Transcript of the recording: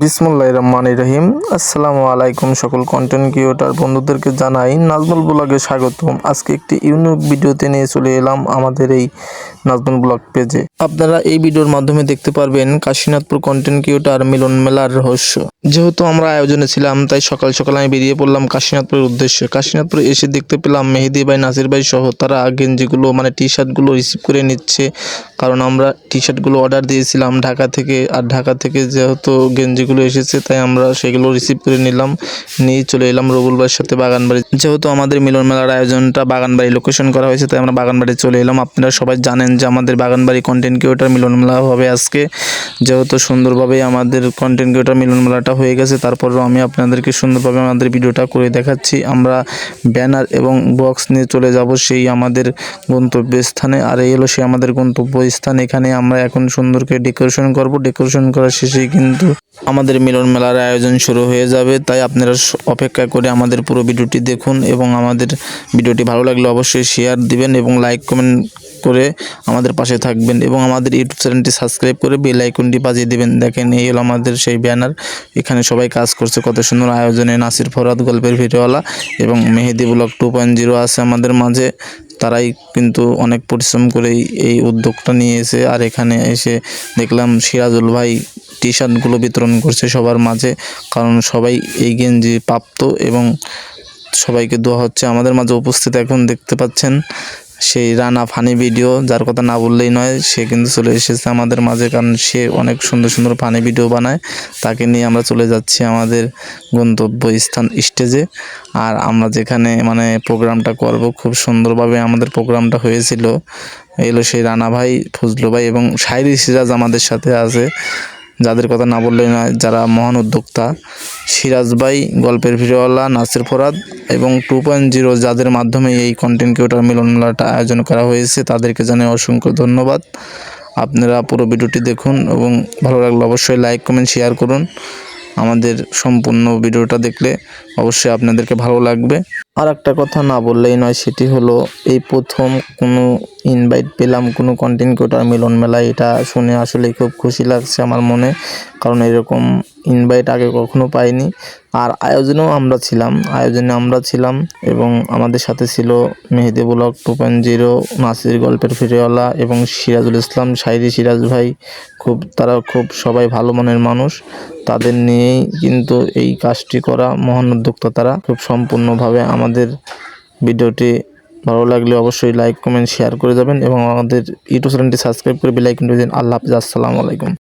বিসমুল্লাহ রহমান রহিম। আসসালামু আলাইকুম সকল কন্টেন্ট ক্রিয়েটার বন্ধুদেরকে জানাই নাজমুল ব্লগে স্বাগতম। আজকে একটি ইউনিক ভিডিওতে নিয়ে চলে এলাম আমাদের এই নাজমুল ব্লগ পেজে আপনারা এই ভিডিওর মাধ্যমে দেখতে পারবেন কাশীনাথপুর কন্টেন্ট ক্রিয়েটার মিলন মেলার রহস্য। যেহেতু আমরা আয়োজনে ছিলাম, তাই সকাল সকাল আমি বেরিয়ে পড়লাম কাশীনাথপুরের উদ্দেশ্যে। কাশীনাথপুরে এসে দেখতে পেলাম মেহেদি ভাই, নাসির ভাই সহ তারা গেঞ্জিগুলো মানে টি শার্টগুলো রিসিভ করে নিচ্ছে। কারণ আমরা টি শার্টগুলো অর্ডার দিয়েছিলাম ঢাকা থেকে, আর ঢাকা থেকে যেহেতু গেঞ্জিগুলো এসেছে, তাই আমরা সেগুলো রিসিভ করে নিলাম। নিয়ে চলে এলাম রবুল ভাইয়ের সাথে বাগানবাড়ি। যেহেতু আমাদের মিলন মেলার আয়োজনটা বাগানবাড়ি লোকেশন করা হয়েছে, তাই আমরা বাগানবাড়ি চলে এলাম। আপনারা সবাই জানেন যে আমাদের বাগানবাড়ি কন্টেন্ট ক্রিয়েটার মিলন মেলা হবে আজকে। যেহেতু সুন্দরভাবে আমাদের কন্টেন্ট ক্রিয়েটার মিলন মেলাটা হয়ে গেছে, তারপরেও আমি আপনাদেরকে সুন্দরভাবে আমাদের ভিডিওটা করে দেখাচ্ছি। আমরা ব্যানার এবং বক্স নিয়ে চলে যাব সেই আমাদের গন্তব্যস্থানে। আর এই হলো সেই আমাদের গন্তব্যস্থান। এখানে আমরা এখন সুন্দর করে ডেকোরেশন করব। ডেকোরেশন করার শেষেই কিন্তু আমাদের মিলন মেলার আয়োজন শুরু হয়ে যাবে। তাই আপনারা অপেক্ষা করে আমাদের পুরো ভিডিওটি দেখুন এবং আমাদের ভিডিওটি ভালো লাগলে অবশ্যই শেয়ার দিবেন এবং লাইক কমেন্ট করে আমাদের পাশে থাকবেন এবং আমাদের ইউটিউব চ্যানেলটি সাবস্ক্রাইব করে বেল আইকনটি বাজিয়ে দিবেন। দেখেন, এই হলো আমাদের সেই ব্যানার। এখানে সবাই কাজ করছে। কত সুন্দর আয়োজনে নাসির ফরাদ গল্পের ভিডিওওয়ালা এবং Mehedi blog two point zero আছে আমাদের মাঝে। তারাই কিন্তু অনেক পরিশ্রম করেই এই উদ্যোগটা নিয়েছে। আর এখানে এসে দেখলাম সিরাজুল ভাই টি শার্টগুলো বিতরণ করছে সবার মাঝে। কারণ সবাই এই গেঞ্জি প্রাপ্ত এবং সবাইকে দোয়া হচ্ছে। আমাদের মাঝে উপস্থিত এখন দেখতে পাচ্ছেন সেই রানা ফানি ভিডিও যার কথা না বললেই নয়, সে কিন্তু চলে এসেছে আমাদের মাঝে, কারণ সে অনেক সুন্দর সুন্দর ফানি ভিডিও বানায়। তাকে নিয়ে আমরা চলে যাচ্ছি আমাদের গন্তব্য স্থান স্টেজে আর আমরা যেখানে মানে প্রোগ্রামটা করব, খুব সুন্দরভাবে আমাদের প্রোগ্রামটা হয়েছিল। এলো সেই রানা ভাই, ফজলু ভাই এবং শায়রি সিরাজ আমাদের সাথে আছে। যাদের কথা না বললে না, যারা মহান উদ্যোক্তা, সিরাজ গল্পের ভিডিওওয়ালা, নাসির ফরাদ এবং টু পয়েন্ট জিরো যাদের মাধ্যমে এই কন্টেন্ট কিউটার মিলনমেলাটা আয়োজন করা হয়েছে, তাদেরকে জানাই অসংখ্য ধন্যবাদ। আপনারা পুরো ভিডিওটি দেখুন এবং ভালো লাগলে অবশ্যই লাইক কমেন্ট শেয়ার করুন। আমাদের সম্পূর্ণ ভিডিওটা দেখলে অবশ্যই আপনাদেরকে ভালো লাগবে। আর একটা কথা না বললেই নয়, সেটি হলো এই প্রথম কোনো ইনভাইট পেলাম, কোনো কন্টেন্ট ক্রিয়েটার মিলন মেলায়, এটা শুনে আসলে খুব খুশি লাগছে আমার মনে, কারণ এরকম ইনভাইট আগে কখনো পাইনি। আর আয়োজনেও আমরা ছিলাম, আয়োজনে আমরা ছিলাম এবং আমাদের সাথে ছিল Mehedi blog two point zero, Nasir গল্পের ফিরেওয়ালা এবং সিরাজুল ইসলাম শাইরি সিরাজ ভাই, খুব, তারা খুব সবাই ভালো মনের মানুষ। তাদের নিয়েই কিন্তু এই কাজটি করা মহান উদ্যোক্তা তারা। খুব সম্পূর্ণভাবে আমাদের ভিডিওটি ভালো লাগলে অবশ্যই লাইক কমেন্ট শেয়ার করে যাবেন এবং আমাদের ইউটিউব চ্যানেলটি সাবস্ক্রাইব করে বেলাইকন আইকনটি দিন। আল্লাহ হাফিজ, আসসালামু আলাইকুম।